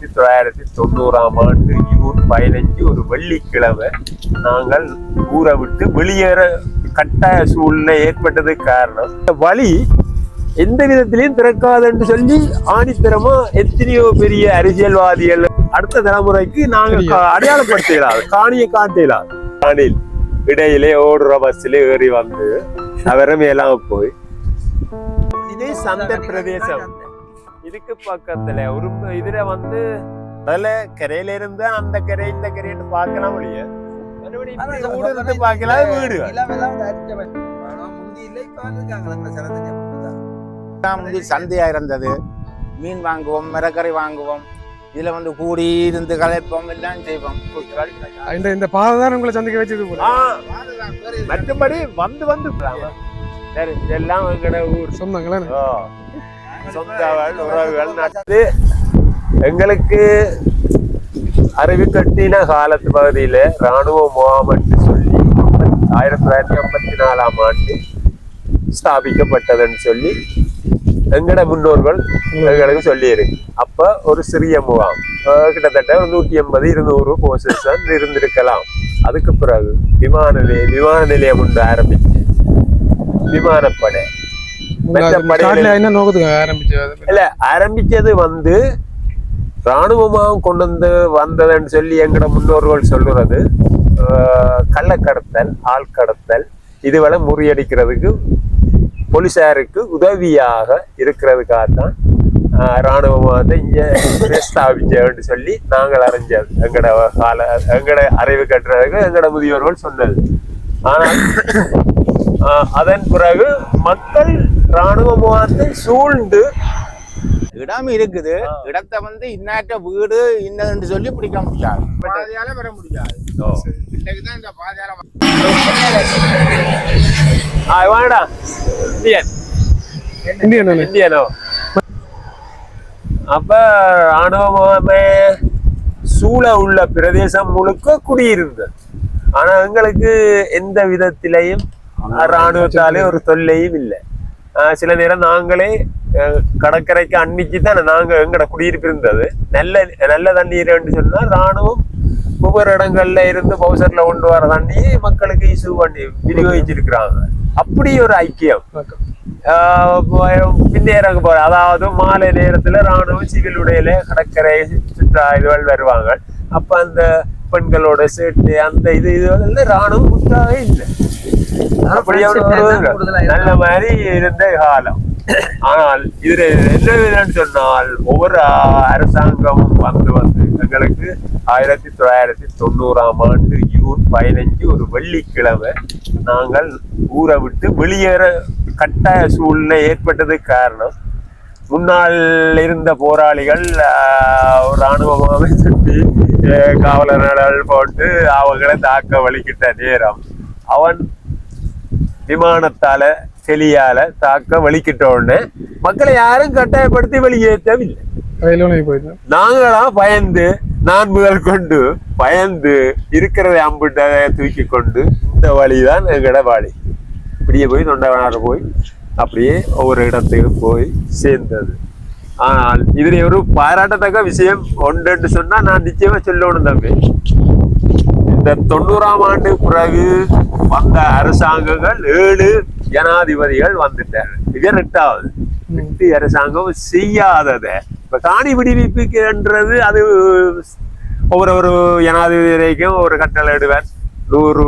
ஆயிரத்தி தொள்ளாயிரத்தி தொண்ணூறாம் ஆண்டு ஜூன் பதினஞ்சு ஒரு வெள்ளிக்கிழமை நாங்கள் ஊரை விட்டு வெளியேற கட்டாய சூழ்நிலை ஏற்பட்டது காரணம். இந்த வழி எந்த விதத்திலையும் திறக்காதுன்னு சொல்லி ஆணித்தரமா எத்தனையோ பெரிய அரசியல்வாதிகள் அடுத்த தலைமுறைக்கு நாங்க கா- அடையாளப்படுத்தலாது காணியை காட்டலாது. காணில் இடையிலே ஓடுற பஸ்ல ஏறி வந்து அவரும் எல்லாம் போய் இதே சந்த பிரதேசம். இதுக்கு பக்கத்துல. ஒரு இதுல வந்து அதுல கரையில இருந்து அந்த கரை இந்த கரைன்னு பார்க்கலாம் ஒழிய. மறுபடியும் பார்க்கலாம் வீடு. முந்தி சந்தையா இருந்தது. மீன் வாங்குவோம் மரக்கறி வாங்குவோம். இதுல வந்து கூடி இருந்து கலைப்போம் எல்லாம் செய்வோம். இந்த இந்த பாதை தான் உங்களை சந்திக்க வச்சது போல. ஆ, மற்றபடி வந்து வந்து. சரி இதெல்லாம் எங்கட ஊர். சொன்னாங்களே ஓ, சொந்தங்கள் உறவுகள் நட்பு. எங்களுக்கு அருவி கட்டின காலத்து பகுதியில ராணுவ முகாம் என்று சொல்லி ஆயிரத்தி தொள்ளாயிரத்தி ஐம்பத்தி நாலாம் ஆண்டு ஸ்தாபிக்கப்பட்டதுன்னு சொல்லி எங்கட முன்னோர்கள் எங்களுக்கு சொல்லியிருக்கு. அப்போ ஒரு சிறிய முகாம். கிட்டத்தட்ட ஒரு நூத்தி எண்பது இருநூறு போசஸ் இருந்திருக்கலாம். அதுக்கு பிறகு விமான நிலையம் விமான நிலையம் ஒன்று ஆரம்பிச்சு விமானப்படை. என்ன நோக்கத்துக்கு ஆரம்பிச்சு இல்ல ஆரம்பிச்சது வந்து ராணுவமாக கொண்டு வந்து வந்ததுன்னு சொல்லி எங்கட முன்னோர்கள் சொல்லுறது கள்ளக்கடத்தல் ஆள் கடத்தல் இதுவரை முறியடிக்கிறதுக்கு போலீசாருக்கு உதவியாக இருக்கிறதுக்காக தான் ராணுவம் வந்து இங்க ஸ்தாபிச்சேன்னு சொல்லி நாங்கள் அறிஞ்சது. எங்கட கால எங்கட அறிவு கட்டுறதுக்கு எங்கட முதியோர்கள் சொன்னது. ஆனால் அதன் பிறகு மக்கள் ராணுவ முகாத்தை சூழ்ந்து இடம் இருக்குது. இடத்தை வந்து இன்னாட்ட வீடு இன்னதுன்னு சொல்லி பிடிக்க முடியாது. பாதையால வர முடியாது. இன்னைக்குதான் இந்த பாதையால வாடா இந்தியன். இந்தியன் இந்தியனோ? அப்ப ராணுவமே சூழ உள்ள பிரதேசம் முழுக்க குடியிருந்தது. ஆனா எங்களுக்கு எந்த விதத்திலையும் ராணுவத்தாலே ஒரு தொல்லையும் இல்லை. சில நேரம் நாங்களே கடற்கரைக்கு அன்னைக்கு தானே நாங்க எங்கட குடியிருப்பு இருந்தது. நல்ல நல்ல தண்ணீர்னு சொன்னா ராணுவம் ஒவ்வொரு இடங்கள்ல இருந்து பவுசர்ல கொண்டு வர தண்ணியை மக்களுக்கு இசு பண்ணி விநியோகிச்சிருக்கிறாங்க. அப்படி ஒரு ஐக்கியம். பின்னேறங்க போற அதாவது மாலை நேரத்துல ராணுவம் சிவில் உடையில கடற்கரை சுற்றா இதுகள் வருவாங்க. அப்ப அந்த பெண்களோட சேட்டு அந்த இது இது எல்லாம் ராணுவம் முற்றாவே இல்லை. நல்ல மாதிரி இருந்த காலம். ஆனால் இதுல என்ன சொன்னால் ஒவ்வொரு அரசாங்கமும் வந்து வந்து எங்களுக்கு ஆயிரத்தி தொள்ளாயிரத்தி தொண்ணூறாம் ஆண்டு ஜூன் பதினஞ்சு ஒரு வெள்ளிக்கிழமை நாங்கள் ஊரை விட்டு வெளியேற கட்டாய சூழ்நிலை ஏற்பட்டதுக்கு காரணம் முன்னால் இருந்த போராளிகள் சுற்றி ஆஹ், காவலர்கள் போட்டு அவங்களை தாக்க வலிக்கிட்ட நேரம். அவன் விமானத்தால செலியால தாக்க வலிக்கிட்ட உடனே மக்களை யாரும் கட்டாயப்படுத்தி வெளியேற்றவில்லை. நாங்களா பயந்து நான் முதல் கொண்டு பயந்து இருக்கிறதை அம்பிட்ட தூக்கி கொண்டு இந்த வழிதான் எங்களோட வழி. இப்படியே போய் தொண்டவனார போய் அப்படியே ஒவ்வொரு இடத்துக்கு போய் சேர்ந்தது. ஆனால் இதுல ஒரு பாராட்டத்தக்க விஷயம் ஒன்றுன்னு சொன்னா நான் நிச்சயமா சொல்லணும் தம்பி. இந்த தொண்ணூறாம் ஆண்டு பிறகு வந்த அரசாங்கங்கள் ஏழு ஜனாதிபதிகள் வந்துட்டாங்க. இது எட்டாவது. ரெண்டு அரசாங்கம் செய்யாததை. இப்ப காணி விடுவிப்புன்றது அது ஒவ்வொரு ஒரு ஜனாதிபதிக்கும் ஒரு கட்டளை இடுவார். நூறு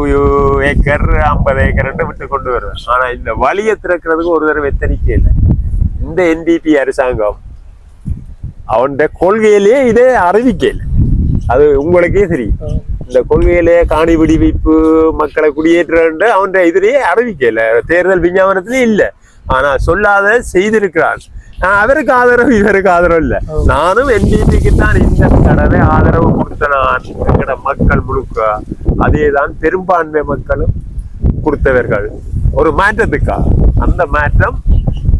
ஏக்கர் ஐம்பது ஏக்கர்ன்ட்டு விட்டு கொண்டு வருவார். ஆனா இந்த வழியை திறக்கிறதுக்கு ஒரு தடவை எத்தனிக்கை இல்லை. இந்த என்டிபி அரசாங்கம் அவன் கொள்கையிலேயே இதே அறிவிக்கல அது உங்களுக்கே தெரியும். இந்த கொள்கையிலே காணி விடுவிப்பு மக்களை குடியேற்ற அவன் இதுலயே அறிவிக்கல. தேர்தல் விஞ்ஞாபனத்திலே இல்ல. ஆனா சொல்லாத செய்திருக்கிறான். அவருக்கு ஆதரவு இவருக்கு ஆதரவு இல்ல. நானும் என்பிபிக்கு தான் இந்த தடவை ஆதரவு கொடுத்தனான். எங்கட மக்கள் முழுக்க அதேதான் பெரும்பான்மை மக்களும் கொடுத்தவர்கள். ஒரு மாற்றத்துக்கா? அந்த மாற்றம்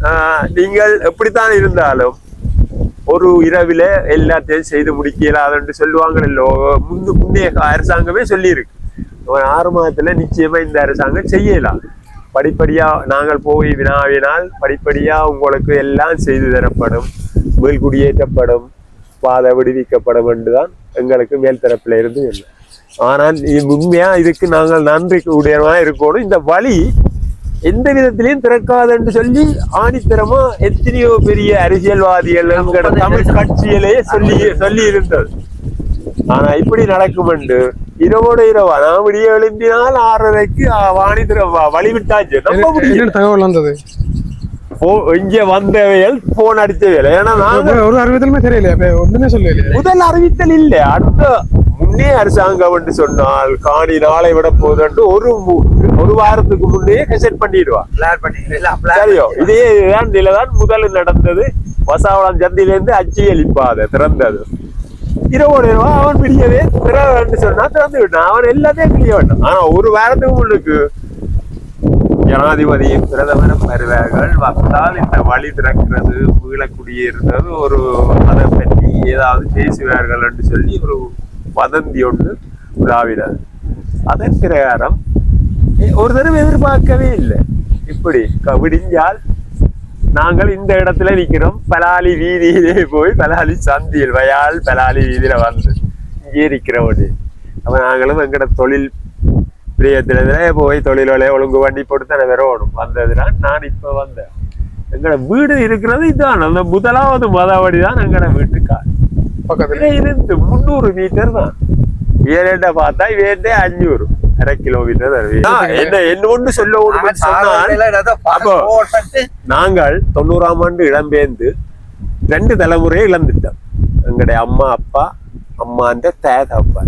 ஆஹ் நீங்கள் எப்படித்தான் இருந்தாலும் ஒரு இரவில எல்லாத்தையும் செய்து முடிக்கலாதுன்னு சொல்லுவாங்கல்ல முன்னு முன்னே அரசாங்கமே சொல்லியிருக்கு. ஒரு ஆறு மாதத்துல நிச்சயமா இந்த அரசாங்கம் செய்யலாம் படிப்படியா நாங்கள் போய் வினாவினால் படிப்படியா உங்களுக்கு எல்லாம் செய்து தரப்படும் மேல் குடியேற்றப்படும் பாதை விடுவிக்கப்படும் என்றுதான் எங்களுக்கு மேல்தரப்புல இருந்து இல்லை ஆனால் இது உண்மையா? இதுக்கு நாங்கள் நன்றி உடையவா இருக்கணும் இந்த வழி எந்த விதத்திலையும் திறக்காதுன்னு சொல்லி ஆணித்தரமா எத்தனையோ பெரிய அரசியல்வாதிகள் தமிழ் கட்சியிலேயே சொல்லி சொல்லி இருந்தது ஆனா இப்படி நடக்கும் என்று இரவோட இரவா நான் விடிய எழும்பினால் ஆறரைக்கு வாணி திற வழி விட்டாச்சு நம்ப முடியும் என்ன தகவல் வந்தது? போ- இங்க வந்தவைகள் போன் அடிச்சவைகள் ஏன்னா நாங்க அப்ப ஒரு அறிவித்தலுமே தெரியலையா அப்ப ஒண்ணுமே சொல்லலையே. முதல் அறிவித்தல் இல்ல. அடுத்த முன்னே அரசாங்கம் என்று சொன்னால் காணி நாளை விட போதுன்னு ஒரு ஒரு வாரத்துக்கு முன்னே கசெட் பண்ணிடுவா. சரியோ? இதே இதுதான் நிலைதான் முதல்ல நடந்தது. வசாவளம் சந்தியிலிருந்து அச்சி அளிப்பாத திறந்தது. இரவா அவன் பிடிக்கவே திறன்னு சொன்னா திறந்து விட்டான். அவன் எல்லாத்தையும் பிடிக்க வேண்டாம். ஆனா ஒரு வாரத்துக்கு முன்னுக்கு ஜனாதிபதியும் பிரதமரும் வருவார்கள். வந்தால் இந்த வழி திறக்கிறது மீளக்குடியிருந்தது ஒரு அதை பற்றி ஏதாவது பேசுவார்கள் என்று சொல்லி ஒரு வதந்தி ஒன்று உலாவினது அதன் பிரகாரம் ஒரு தடவை எதிர்பார்க்கவே இல்லை. இப்படி விடிஞ்சால் நாங்கள் இந்த இடத்துல நிற்கிறோம். பலாலி வீதியிலே போய் பலாலி சந்தியில் வயால் பலாலி வீதியில வந்து இங்கே இருக்கிறவடி அப்போ நாங்களும் எங்கட தொழில் பிரியத்தில் போய் தொழிலோலே ஒழுங்கு வண்டி போட்டு தானே வரணும் வந்ததுனா நான் இப்போ வந்தேன். எங்களோட வீடு இருக்கிறது இதுதான் அந்த முதலாவது மதவடி தான் எங்களோட வீட்டுக்கார். பக்கத்துல. இருந்து முந்நூறு மீட்டர் தான். வேறேண்ட பார்த்தா வேண்டே அஞ்சூறு. அரை கிலோமீட்டர் என்ன என்ன ஒன்று சொல்ல ஒன்று அப்போ- நாங்கள் தொண்ணூறாம் ஆண்டு இடம்பெயர்ந்து ரெண்டு தலைமுறையை இழந்துட்டோம். எங்களுடைய அம்மா அப்பா அம்மாண்ட தேதப்பா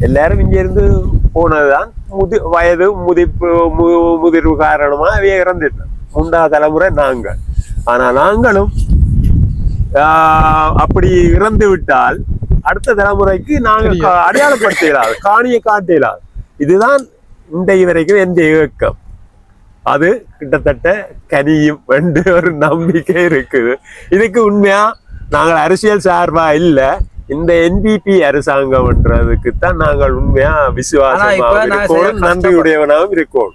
எல்லாரும் இங்க இருந்து போனதுதான் முதி வயது முதிப்பு மு- முதிர்வு காரணமா அவைய இறந்துட்டோம். மூன்றாவது தலைமுறை நாங்கள். ஆனா நாங்களும் அப்படி இறந்து விட்டால் அடுத்த தலைமுறைக்கு நாங்கள் அடையாளப்படுத்த இயலாது காணியை காட்ட இயலாது இதுதான் இன்றைய வரைக்கும் எந்த இயக்கம். அது கிட்டத்தட்ட கனியும் என்று ஒரு நம்பிக்கை இருக்குது. இதுக்கு உண்மையா? நாங்கள் அரசியல் சார்பா இல்ல. இந்த என்பிபி அரசாங்கம்ன்றதுக்கு தான் நாங்கள் உண்மையா விசுவாசமாக இருக்கோம். நன்றியுடையவனாகவும் இருக்கோம்.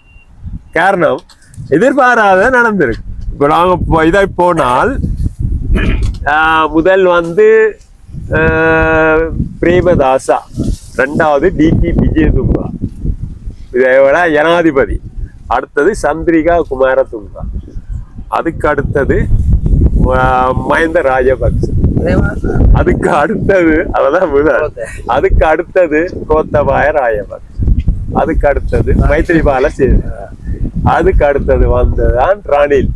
காரணம் எதிர்பாராத நடந்திருக்கு. இப்ப நாங்க இப்போ இதை போனால் முதல் வந்து பிரேமதாசா. ரெண்டாவது டிபி விஜயதுங்கா. இதோட ஜனாதிபதி. அடுத்தது சந்திரிகா குமாரதுங்கா. அதுக்கு அடுத்தது மஹிந்த ராஜபக்ச அதுக்கு அடுத்தது அதான் முதல் அதுக்கு அடுத்தது கோத்தபாய ராஜபக்ச அதுக்கு அடுத்தது மைத்ரிபால சேதுபதி அதுக்கு அடுத்தது வந்ததுதான் ரணில்.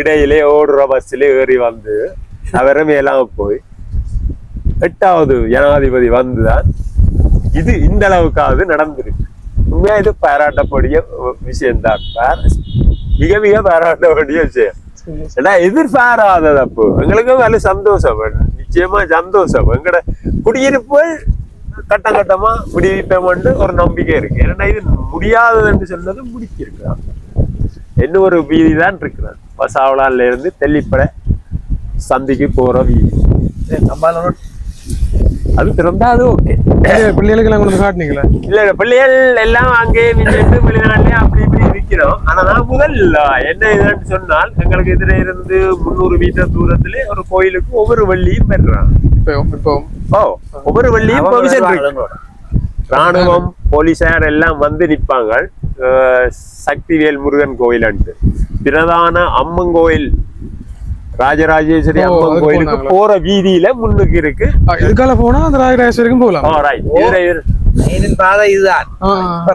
இடையிலே ஓடுற பஸ்ஸிலே ஏறி வந்து அவரை எல்லாம் போய் எட்டாவது ஜனாதிபதி வந்துதான். இது இந்த அளவுக்காவது நடந்திருக்கு. உண்மையா இது பாராட்டக்கூடிய விஷயம்தான். மிக மிக பாராட்டக்கூடிய விஷயம். ஏன்னா எதிர்பாராதது அப்போ. எங்களுக்கும் நல்ல சந்தோஷம். நிச்சயமா சந்தோஷம். எங்கட குடியிருப்புகள் கட்டம் கட்டமா விடுவிப்போம்னு ஒரு நம்பிக்கை இருக்கு. ஏன்னா இது முடியாதது என்று சொன்னது முடிச்சிருக்கிறான் என்ன ஒரு வீதி தான் இருக்கிறான் பசாவளால இருந்து தெல்லிப்பட சந்திக்கு போற வீதி. அது திறந்தா அது ஓகே. பிள்ளைகளுக்கு எல்லாம் கொண்டு காட்டுனீங்களா? இல்ல இல்ல, பிள்ளைகள் எல்லாம் அங்கே நின்று வெளிநாட்டிலே அப்படி இப்படி இருக்கிறோம். ஆனா நான் முதல் என்ன இதுன்னு சொன்னால் எங்களுக்கு எதிரே இருந்து முந்நூறு மீட்டர் தூரத்திலே ஒரு கோயிலுக்கு ஒவ்வொரு வள்ளியும் பெறுறான் இப்போ ஓ ஒவ்வொரு வள்ளியும் ராணுவம் போலீசார் எல்லாம் வந்து நிற்பாங்க. சக்திவேல் முருகன் கோயிலன்ட்டு பிரதான அம்மன் கோயில். ராஜராஜேஸ்வரி அம்மன் கோயிலுக்கு? போற வீதியில முன்னுக்கு இருக்கு. இதுக்கால போனா அந்த ராயராஜேஸ்வரிக்கும் போகலாம். பாதை இதுதான்.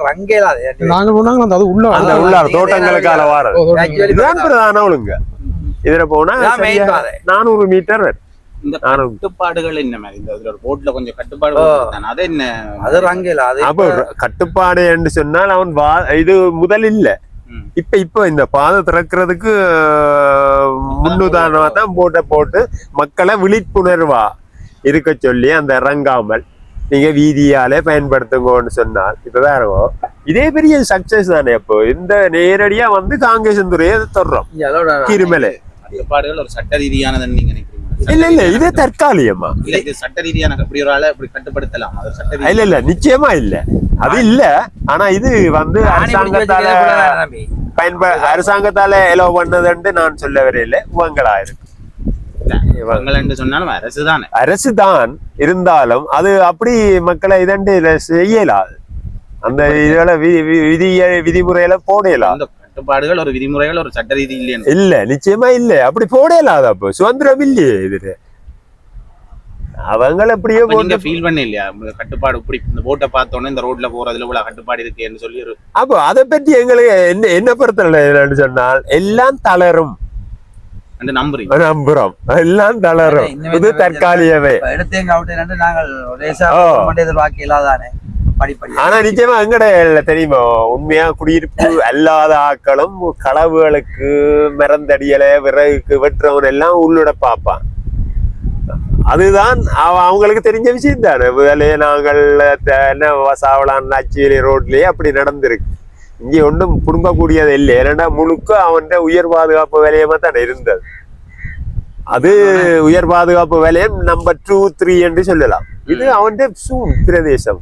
ரங்கேலாது நாங்க போனாங்க அந்த அது உள்ள அந்த நீங்க தோட்டங்களுக்கால. Actually, இதுதான் பிரதான ஒழுங்க. இதுல போனா. நானூறு மீட்டர். இந்த. கட்டுப்பாடுகள் என்ன மாதிரி இந்த போட்ல கொஞ்சம் கட்டுப்பாடு அது என்ன? அது ரங்கேலா அது அப்ப கட்டுப்பாடு என்று சொன்னால் அவன் வா இது முதல் இல்ல. இப்ப இப்ப இந்த பாதை திறக்கிறதுக்கு முன்னுதாரணமா தான் போட்ட போட்டு மக்களை விழிப்புணர்வா இருக்க சொல்லி அந்த இறங்காமல் நீங்க வீதியாலே பயன்படுத்துங்கன்னு சொன்னால் இப்ப வேறவோ இதே பெரிய சக்சஸ் தானே அப்போ இந்த நேரடியா வந்து காங்கேசன் துறையை கிருமலை. கட்டுப்பாடுகள் ஒரு சட்ட ரீதியானதுன்னு நீங்க நினைக்கிறீங்க? இல்ல இல்ல இது தற்காலிகமா. இது சட்ட ரீதியான இப்படி ஒரு ஆளை இப்படி கட்டுப்படுத்தலாம். அது சட்ட இல்ல இல்ல நிச்சயமா இல்ல. அது இல்ல. ஆனா இது வந்து அரசாங்கத்தால. பயன்ப அரசாங்கத்தால எலோ பண்ணதுன்ட்டு நான் சொல்ல வரையில உங்களா இருக்கு. பங்கள் என்று சொன்னாலும் அரசு தானே. அரசு தான் இருந்தாலும் அது அப்படி மக்களை இதண்டு செய்யலாது அந்த விதிய விதிமுறையில போடலாம் அந்த கட்டுப்பாடுகள் ஒரு விதிமுறைகள் ஒரு சட்ட ரீதி இல்லைன்னு இல்ல நிச்சயமா இல்ல. அப்படி போடலாது அப்போ. சுதந்திரம் இல்லையே இதுல. அவங்க எப்படியோ அப்ப நீங்க ஃபீல் பண்ண இல்லையா கட்டுப்பாடு இப்படி இந்த போட்டை பார்த்தோன்னே இந்த ரோட்ல போறதுல இவ்வளவு கட்டுப்பாடு இருக்கேன்னு சொல்லி ஒரு அப்போ அதை பற்றி எங்களுக்கு என்ன என்ன பொறுத்தவரை சொன்னால் எல்லாம் தளரும். நம்புறோம். எல்லாம் தளரும். இது தற்காலிகமே. இப்ப எடுத்தேங்க அவுட்டு நாங்கள் எதிர்பார்க்க இல்லாதானே? படிப்படி ஆனா நிச்சயமா எங்கட தெரியுமா? உண்மையா குடியிருப்பு அல்லாத ஆக்களும் களவுகளுக்கு மரந்தடியல விறகுக்கு வெட்டுறவன் எல்லாம் உள்ளுட பார்ப்பான். அதுதான் அவ- அவங்களுக்கு தெரிஞ்ச விஷயம் தானே. முதலே நாங்கள் என்ன சாவலான் அச்சியலி ரோட்லயே அப்படி நடந்திருக்கு. இங்கே ஒன்றும் குடும்பக்கூடியது இல்லை. ஏன்னா முழுக்க அவன் உயர் பாதுகாப்பு வேலையமா தானே இருந்தது. அது உயர் பாதுகாப்பு வேலையம் நம்பர் டூ த்ரீ என்று சொல்லலாம். இது அவன் சூன் பிரதேசம்.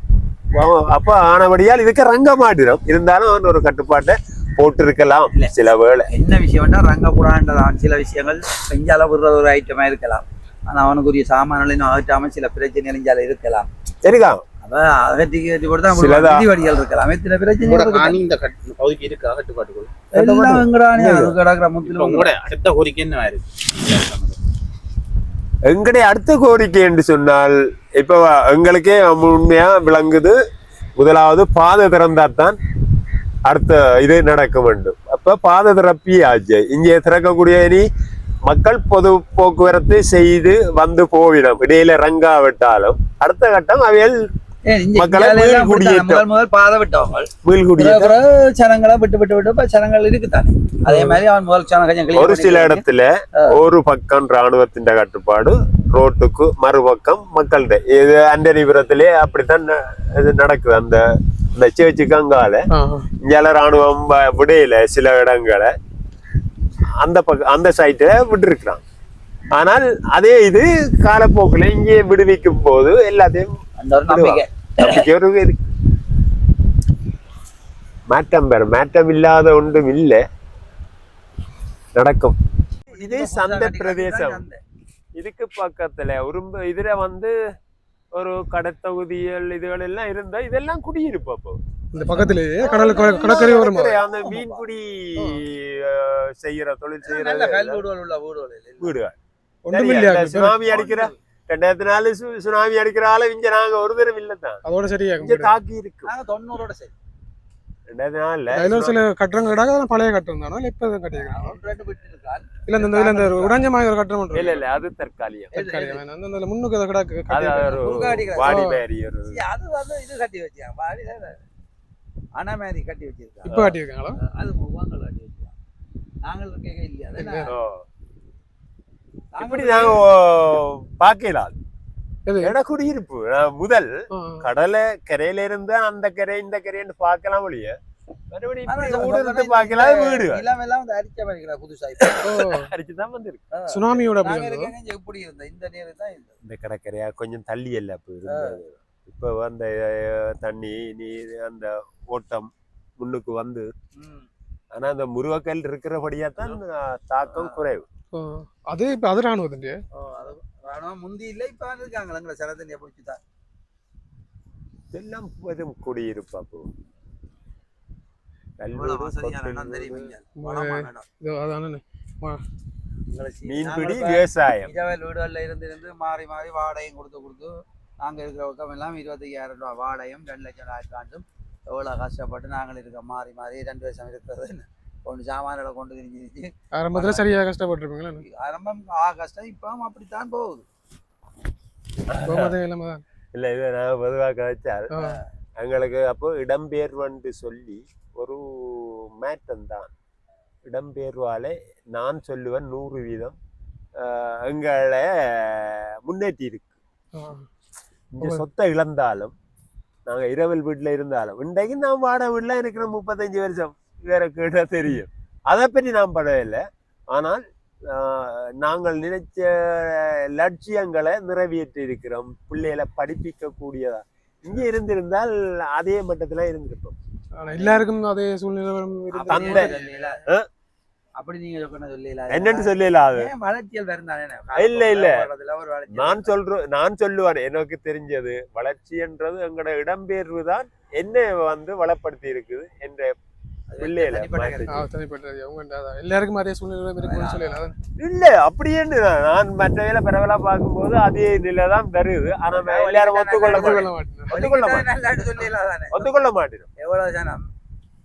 அப்ப ஆனபடியால் இதுக்கு ரங்க மாட்டிடும் இருந்தாலும் ஒரு கட்டுப்பாட்டை போட்டிருக்கலாம் சில வேளை. என்ன விஷயம்னா ரங்கக்கூடாதுன்றதான். சில விஷயங்கள் செஞ்சால விடுறது ஒரு ஐட்டமா இருக்கலாம். ஆனா அவனுக்குரிய சாமான்களையும் அகற்றாம சில பிரச்சனைகள் இஞ்சால இருக்கலாம். சரிக்கா அப்ப அகற்றி கட்டி போட்டு தான் சிலதா- விதி வடிகள் இருக்கலாம். எத்தனை பிரச்சனை உங்களோட இருக்கலாம். காணி இந்த கட்டு- இந்த பகுதிக்கு இருக்கா? கட்டுப்பாட்டுக்குள் எல்லாம் எங்கடானே அது கிடக்குற இப்ப முத்திலும் உங்களோட அடுத்த கோரிக்கை என்ன இருக்கு? எங்களுடைய அடுத்த கோரிக்கை என்று சொன்னால் இப்ப எங்களுக்கே உண்மையா விளங்குது. முதலாவது பாதை திறந்தாத்தான் அடுத்த இது நடக்க வேண்டும். அப்ப பாதை திறப்பி ஆச்சு. இங்கே திறக்கக்கூடிய இனி மக்கள் பொது போக்குவரத்து செய்து வந்து போவிடும். இடையில ரங்கா விட்டாலும் அடுத்த கட்டம் அவைகள் மக்களை. முதல் முதல் பாதை விட்டவங்க மீள்குடியேற்றம் பிறகு சனங்களை விட்டு விட்டு விட்டு இப்ப சனங்கள் இருக்குதானே அதே மாதிரி அவன் முதல் ஒரு சில இடத்துல ஒரு பக்கம் ராணுவத்தின் கட்டுப்பாடு ரோட்டுக்கு மறுபக்கம் மக்கள்கிட்ட இது அண்டரிபுரத்திலே அப்படித்தான் இது நடக்குது அந்த இந்த சேர்ச்சுக்கு அங்கால இங்கால ராணுவம் விடையில சில இடங்களை அந்த பக்கம் அந்த சைட்டை விட்டுருக்குறான் ஆனால் அதே இது காலப்போக்கில் இங்கே விடுவிக்கும் போது எல்லாத்தையும் அந்த ஒரு நம்பிக்கை. நம்பிக்கை ஒரு இருக்கு மாற்றம் பெற மாற்றம் இல்லாத ஒன்றும் இல்லை. நடக்கும். இது சந்தை பிரதேசம். இதுக்கு பக்கத்துல உரும்பு இதுல வந்து ஒரு கடத்தொகுதிகள் இதுகள் எல்லாம் இருந்தா இதெல்லாம் குடியிருப்பு அப்போ. இந்த பக்கத்திலேயே கடல் கடற்கரை வருமா அந்த மீன்பிடி அஹ், செய்யற தொழில் செய்யற வீடுகள் உள்ள வீடுகள் வீடுகள். ஒன்றும் சரியா? இல்லையா? இந்த சுனாமி அடிக்கிற. ரெண்டாயிரத்தி நாலு சுனாமி அடிக்கிற ஆள இங்க நாங்க ஒரு தரம் இல்லதான் அதோட சரியா இங்க தாக்கி இருக்கு. நாங்க தொண்ணூறோட சரி. ரெண்டாயிரத்தி நாலுல அதில் சில கட்டடம் கிடாக பழைய கட்டடம் தானே? இப்போ எதுவும் இல்ல இந்த இதுல இந்த ஒரு கட்டடம் ஒன்று இல்ல இல்ல அது தற்காலிகம். தற்காலிகம். அந்த இந்த முன்னுக்கு கிடாக்கு அது. வாடி. மாதிரி வந்து இது கட்டி வச்சாங்க தானே அணை மாதிரி கட்டி வச்சிருக்காங்க இப்ப கட்டியிருக்காங்களா? அது முவாங்கள் கட்டி வச்சிருக்காங்க நாங்கள் கேட்க இல்லையா அது என்ன? ஓ. நாங்கள் இப்படி நாங்க பாக்கலாம் எது? ஏன்னா குடியிருப்பு முதல் கடலை கரையில இருந்து அந்த கரை இந்த கரைன்னு பார்க்கலாம் ஒழிய பார்க்கலாம் சுனாமியோட எப்படி இருந்தோம் இந்த தான் இந்த கடற்கரையா கொஞ்சம் தள்ளி அல்ல அப்ப இருந்தது. இப்ப அந்த தண்ணி நீர் அந்த ஓட்டம் முன்னுக்கு வந்து. ஆனா அந்த முருகக்கல் இருக்கிறபடியா தான் தாக்கம் குறைவு. இதெல்லாம் வெறும் குடியிருப்பு அப்போ கல்வீடு, இவ்வளவு வசதியான கொத்தல் இடம் வீடு, தெரியுமீங்க வளமான இடம். இது அதானே எங்களை சி- மீன்பிடி விவசாயம். இரவல் வீடுகளில் இருந்து இருந்து மாறி மாறி வாடகையும் கொடுத்து கொடுத்து நாங்கள் இருக்கிற பக்கம் எல்லாம் இருபத்தையாயிரம் ரூபாய் வாடகையும் ரெண்டு லட்சம் ஆயிரத்தாண்டும் எவ்வளோ கஷ்டப்பட்டு நாங்கள் இருக்க மாறி மாறி ரெண்டு வருஷம் இருக்கிறது கொண்டு சாமான்களை கொண்டு திரிஞ்சு ஆரம்பத்துல சரியா கஷ்டப்பட்டிருப்பீங்களா ஆரம்பம் ஆ கஷ்டம். இப்பவும் அப்படித்தான் போகுது. இல்ல இதை நான் பொதுவாக கதைச்சால் ஆ, எங்களுக்கு அப்போ இடம்பெயர்வன்று சொல்லி ஒரு மாற்றம் தான். இடம்பெயர்வாலே நான் சொல்லுவேன் நூறு வீதம் ஆஹ், எங்களை முன்னேற்றி இருக்கு. இங்க சொத்தை இழந்தாலும் நாங்க இரவல் வீட்டுல இருந்தாலும் இன்றைக்கு நான் வாடகை வீட்டுல இருக்கிற முப்பத்தஞ்சு வருஷம். வேற கேட்டா தெரியும். அதை பற்றி நான் படவில்லை. ஆனால் ஆஹ், நாங்கள் நினைச்ச லட்சியங்களை நிறைவேற்றி இருக்கிறோம் பிள்ளைகளை படிப்பிக்க கூடியதா இங்க இருந்திருந்தால் அதே மட்டத்துல இருந்திருப்போம். எல்லாருக்கும் அதே சூழ்நிலை. அந்த-? அப்படி நீங்க என்னன்னு சொல்லல அது? வளர்ச்சியல் இல்ல, இல்ல. ஒரு வளர்ச்சி நான் சொல்ற நான் சொல்லுவேன் எனக்கு தெரிஞ்சது வளர்ச்சின்றது எங்களோட இடம்பெயர்வு தான் என்ன வந்து வளப்படுத்தி இருக்குது என்ற எல்லாருக்கும் அதே சூழ்நிலை இருக்கும்னு இல்ல அப்படியேன்னு நான் நான் மற்றவையில பரவலா பார்க்கும்போது அதே நிலை தான் ஆனா எல்லாரும் ஒத்துக்கொள்ள மாட்டேன். ஒத்துக்கொள்ள மாட்டேன். மாட்டேன். தானே எவ்வளவு ஜனம்?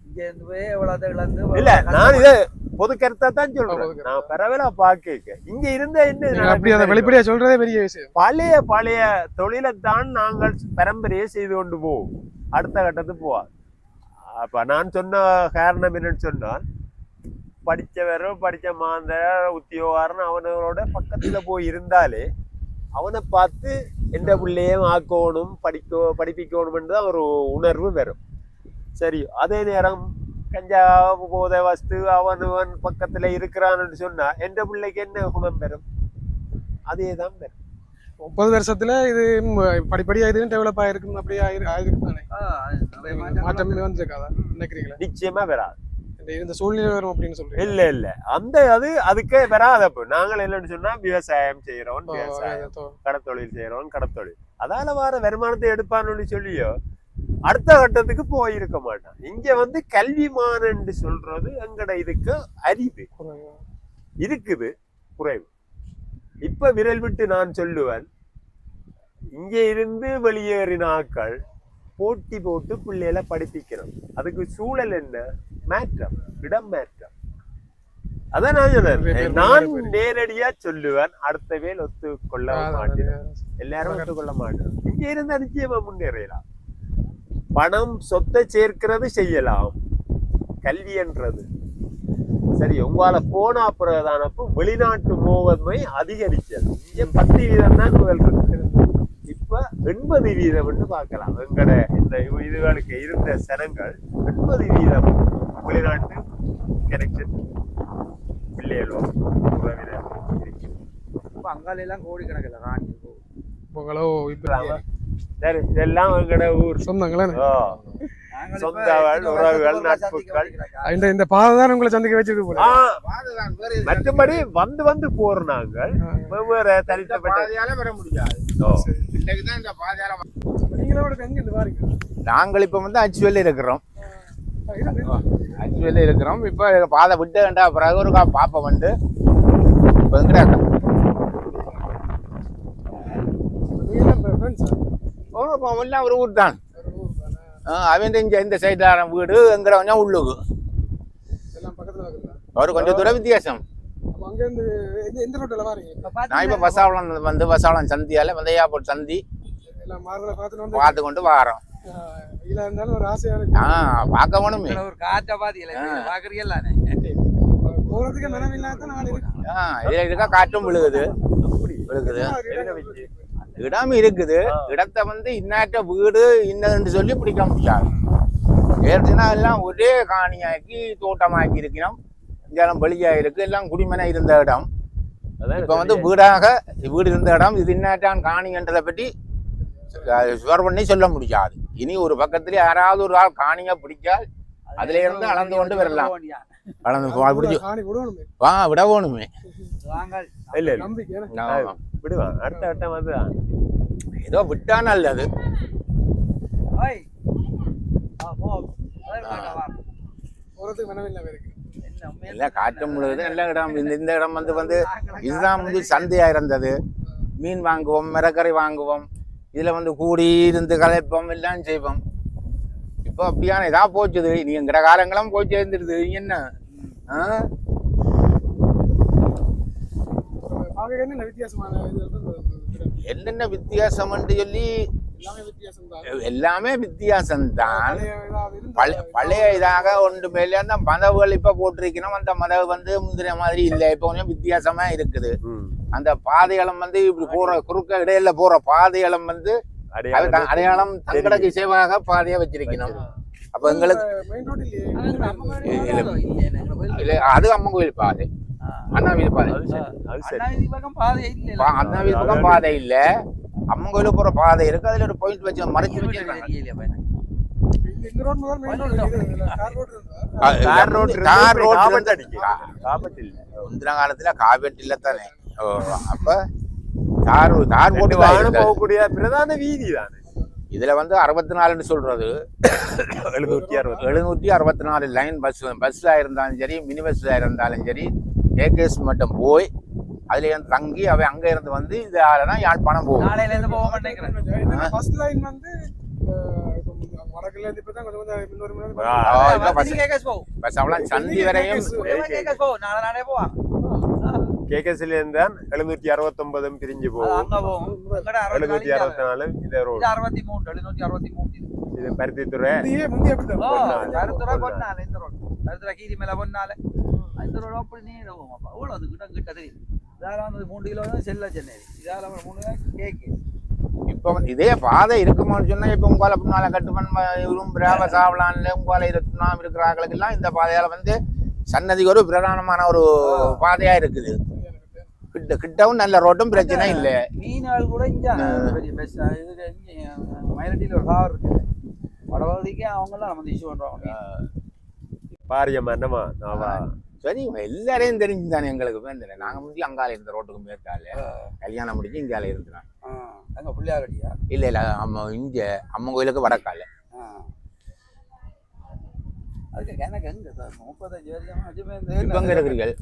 இங்க இருந்து போய் எவ்வளவு இழந்து இல்ல நான் இத பொது கருத்தா தான் சொல்றேன். நான் பரவலா பாக்க இங்க இருந்த என்ன? அப்படி அதை? வெளிப்படையா சொல்றதே பெரிய விஷயம். பழைய பழைய தொழிலைத்தான் நாங்கள் பரம்பரையை செய்து கொண்டு போவோம். அடுத்த கட்டத்துக்கு போவார் அப்போ நான் சொன்ன காரணம் என்னன்னு சொன்னால் படித்தவரும் படித்த மாந்தர் உத்தியோகாரன் அவனோட பக்கத்தில் போய் இருந்தாலே அவனை பார்த்து எந்த பிள்ளையும் ஆக்கணும் படிக்க படிப்பிக்கணும் தான் ஒரு உணர்வு வரும். சரி அதே நேரம் கஞ்சா போத வஸ்து அவன் பக்கத்தில் இருக்கிறான்னு சொன்னால் எந்த பிள்ளைக்கு என்ன குணம் பெறும் அதே தான் பெறும் முப்பது வருஷத்துல இது படிப்படியா இது டெவலப் ஆயிருக்கும் அப்படியே ஆயிரு- ஆயிருக்கு தானே? மாற்றமே வந்திருக்காதா? நினைக்கிறீங்களா? நிச்சயமா வராது. இந்த சூழ்நிலை வரும் அப்படின்னு சொல்றீங்க இல்ல இல்ல. அந்த அது அதுக்கே வராது அப்ப. நாங்கள் என்னன்னு சொன்னா விவசாயம் செய்யறோம் விவசாயம். கடத்தொழில் செய்யறோம் கடத்தொழில். அதால வர வருமானத்தை எடுப்பான்னு சொல்லியோ அடுத்த கட்டத்துக்கு போயிருக்க மாட்டான். இங்க வந்து கல்விமானன்னு சொல்றது எங்கட இதுக்கு அரிது குறைவு. இருக்குது குறைவு. இப்ப விரல் விட்டு நான் சொல்லுவேன். இங்க இருந்து வெளியேறின ஆட்கள் போட்டி போட்டு பிள்ளைகளை படிப்பிக்கிறோம் அதுக்கு சூழல் என்ன? மாற்றம் இடம் மாற்றம். அதான் நான் நான். நேரடியா சொல்லுவேன். அடுத்த வேல் ஒத்துக்கொள்ள மாட்டேன். எல்லாரும் ஒத்துக்கொள்ள மாட்டோம் இங்க இருந்தா நிச்சயமா முன்னேறலாம். பணம் சொத்தை சேர்க்கிறது செய்யலாம். கல்வி என்றது. சரி உங்களால போனா பிறகுதானப்போ வெளிநாட்டு மோகமை அதிகரிச்சது. இங்க பத்து வீதம் தான் முதல் இப்ப எண்பது வீதம் பார்க்கலாம். எங்கட இந்த இதுகளுக்கு இருந்த சனங்கள் எண்பது வீதம் வெளிநாட்டு கனெக்ஷன் பிள்ளைகளோ உறவினர் இருக்கு. இப்ப அங்கால எல்லாம் கோடிக்கணக்கில் ராணி பொங்கலோ இப்ப சரி இதெல்லாம் எங்கட ஊர். சொந்தங்களே சொந்தங்கள், உறவுகள், நட்புகள். இந்த இந்த பாதை தான் உங்களை சந்திக்க வச்சிருக்கு போல. மற்றபடி வந்து வந்து போற நாங்கள். வெவ்வேறு தனித்தப்பட்ட பாதையால வர முடியாது. நாங்கள் இப்ப வந்து அச்சுவல்ல இருக்கிறோம். அச்சுவல்ல இருக்கிறோம். இப்ப பாதை விட்டு வேண்டா பிறகு ஒரு கா- பாப்பா வந்து இப்ப எல்லாம் ஒரு ஊர் தான் அவன் இங்க இந்த சைடார வீடு எங்கிறவங்க உள்ளுக்கு. ஒரு கொஞ்சம் தூரம் வித்தியாசம். அப்ப அங்க இருந்து எந்த- எந்த ரோட்ல வாரீங்க நான் இப்ப பசாவளம் வந்து பசாவளம் சந்தியால வந்து ஏர்போர்ட் சந்தி. பார்த்து கொண்டு வாரோம். பார்க்க வேணுமே. ஒரு காற்ற இருக்கா. காற்றும் விழுகுது. அப்படி விழுகுது? இடம் இருக்குது. இடத்த வந்து இன்னாட்ட வீடு இன்னதுன்னு சொல்லி பிடிக்க முடியாது. ஏற்கனவே எல்லாம் ஒரே காணியாக்கி தோட்டமாக்கி இருக்கணும் இங்கெல்லாம் வெளியா இருக்கு எல்லாம் குடிமனை இருந்த இடம். இப்ப வந்து வீடாக வீடு இருந்த இடம். இது இன்னாட்டான் காணிங்கன்றதை பற்றி சுவர் பண்ணி சொல்ல முடியாது. இனி ஒரு பக்கத்துல யாராவது ஒரு ஆள் காணிங்க பிடிச்சால் அதுல இருந்து அளந்து கொண்டு வரலாம். அளந்து பிடிச்சு வா விட வேணுமே. வாங்கள் இல்ல இல்ல. விடுவான் அடுத்த வட்டம் வந்து ஏதோ விட்டா நல்லது? எல்லாம் காட்டும் பொழுது நல்ல இடம் இந்த இந்த இடம் வந்து வந்து இதுதான் வந்து சந்தையா இருந்தது. மீன் வாங்குவோம் மிரக்கறி வாங்குவோம். இதுல வந்து கூடி இருந்து கலைப்போம் எல்லாம் செய்வோம். இப்போ அப்படியான இதா போச்சுது. நீ எங்கட காலங்களும் போய் சேர்ந்துருது நீ என்ன? ஆ? பார்க்க என்ன வித்தியாசமான. என்னென்ன வித்தியாசம்னு சொல்லி எல்லாமே வித்தியாசம் தான். வித்தியாசம்தான் பழைய இதாக ஒன்று மேலே அந்த மதவுகள் இப்ப போட்டிருக்கணும். அந்த மதவு வந்து முந்தின மாதிரி இல்லை. இப்போ கொஞ்சம் வித்தியாசமா இருக்குது. அந்த பாதையளம் வந்து இப்படி போற குறுக்க இடையில போற பாதையளம் வந்து அது அடையாளம் தங்கடக்கு இசைவாக பாதையா வச்சிருக்கணும். அப்ப எங்களுக்கு மெயின் ரோட் இல்லையே அது அம்மன் கோயில் பாதை. அண்ணா வீடு பாதை அண்ணா வீதி பக்கம் பாதை இல்ல. அம்மன் கோயிலுக்கு போற பாதை இருக்கு. அதுல ஒரு பாயிண்ட் வச்சு மறைச்சு வச்சிருக்காங்க. காலத்துல காபெட் இல்ல தானே. ஓ, அப்ப தார் போட்டு போகக்கூடிய பிரதான வீதி தானே. இதுல வந்து அறுபத்தி நாலுன்னு சொல்றது. எழுநூத்தி அறுபது. எழுநூற்றி அறுபத்தி நாலு லைன் பஸ் பஸ்ஸாக இருந்தாலும் சரி மினி பஸ்ஸாக இருந்தாலும் சரி ஏகேஎஸ் மட்டும் போய் அதுல இருந்து தங்கி அவன் அங்க இருந்து வந்து இதால தான் யாழ்ப்பாணம் போகும். நாளையில இருந்து போக மாட்டேங்கிறேன். ஃபர்ஸ்ட் லைன் வந்து வடக்குல இருந்து இப்பதான் கொஞ்சம் இன்னொரு மணி சந்தி வரையும் நாளை நாளே போவான் கேகசில இருந்தான் எழுநூத்தி அறுபத்தி ஒன்பதும் பிரிஞ்சு போகும். எழுநூத்தி அறுபத்தி நாலு இதே ரோடு அறுபத்தி மூணு எழுநூத்தி அறுபத்தி மூணு இது. பருத்தித்துறை. ஓ, பொன்னாலை. இந்த ரோடு கருத்துறை கீரி மேல பொன்னால இந்த ரோடு அப்படி அவ்வளோ அது கிட்ட கிட்ட தெரியும் இதால வந்து மூணு கிலோ தான் செல்ல சென்னை. இதால மூணு தான் கேக்கு. இப்ப வந்து இதே பாதை இருக்குமான்னு சொன்னா இப்ப உங்களால பின்னால கட்டுமன் விரும்புறாவ சாவலான்ல உங்களால இருக்கலாம் இருக்கிற ஆட்களுக்கு எல்லாம் இந்த பாதையால வந்து சன்னதிக்கு ஒரு பிரதானமான ஒரு பாதையா இருக்குது. கிட்ட கிட்டவும் நல்ல ரோட்டும் பிரச்சனை இல்லை மீனாள் கூட இங்க பெரிய பெஸ்ட் இது மயிலட்டியில் ஒரு கார் இருக்கு வடபகுதிக்கு அவங்கெல்லாம் வந்து இஷ்யூ பண்றாங்க பாரியம் என்னமா நாவா சரி எல்லாரையும் தெரிஞ்சு தானே எங்களுக்கு வேண்டிய நாங்க முந்தி அங்கால இருந்த ரோட்டுக்கு மேற்கால. கல்யாணம் முடிஞ்சு இங்கால இருக்கிறோம் அங்க பிள்ளையாரடியா? இல்ல இல்ல அம்ம இங்க அம்மன் கோயிலுக்கு வடக்கால. அதுக்கு எனக்கு எங்க முப்பத்தஞ்சு வருஷம் இப்ப எங்க இருக்கிறீர்கள்.